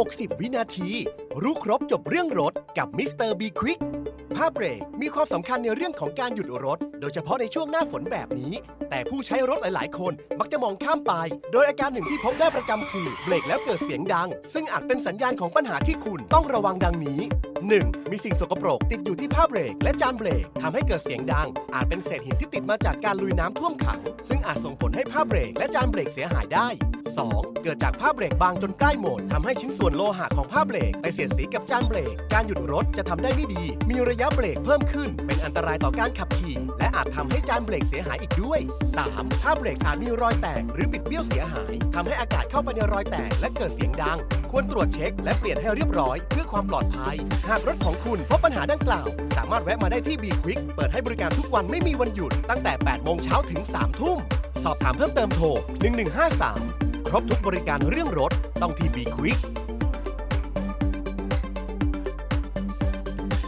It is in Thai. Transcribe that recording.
60 วินาที รู้ครบจบเรื่องรถกับมิสเตอร์บีควิกผ้าเบรกมีความสำคัญในเรื่องของการหยุดรถ โดยเฉพาะในช่วงหน้าฝนแบบนี้ แต่ผู้ใช้รถหลาย ๆ คนมักจะมองข้ามไป โดยอาการหนึ่งที่พบได้ประจำคือเบรกแล้วเกิดเสียงดัง ซึ่งอาจเป็นสัญญาณของปัญหาที่คุณต้องระวังดังนี้ 1. มีสิ่งสกปรกติดอยู่ที่ผ้าเบรก และจานเบรกทำให้เกิดเสียงดัง อาจเป็นเศษหินที่ติดมาจากการลุยน้ำท่วมขัง ซึ่งอาจส่งผลให้ผ้าเบรกและจานเบรกเสียหายได้ 2. เกิดจากผ้าเบรกบางจนใกล้หมดทำให้ชิ้นส่วนโลหะของผ้าเบรกไปเสียดสีกับจานเบรก การหยุดรถจะทำได้ไม่ดี มีระยะเบรกเพิ่มขึ้น เป็นอันตรายต่อการขับขี่ และอาจทำให้จานเบรกเสียหายอีกด้วย 3. ผ้าเบรกอาจมีรอยแตกหรือบิดเบี้ยวเสียหายทำให้อากาศเข้าไปในรอยแตกและเกิดเสียงดัง ควรตรวจเช็ค และเปลี่ยนให้เรียบร้อย เพื่อความปลอดภัย หากรถของคุณพบปัญหาดังกล่าว สามารถแวะมาได้ที่ B Quick เปิดให้บริการทุกวันไม่มีวันหยุดตั้งแต่ 8 โมงเช้าถึง 3 ทุ่ม สอบถามเพิ่มเติมโทร 1153 ครบทุกบริการเรื่องรถ ต้องที่ b ีควิก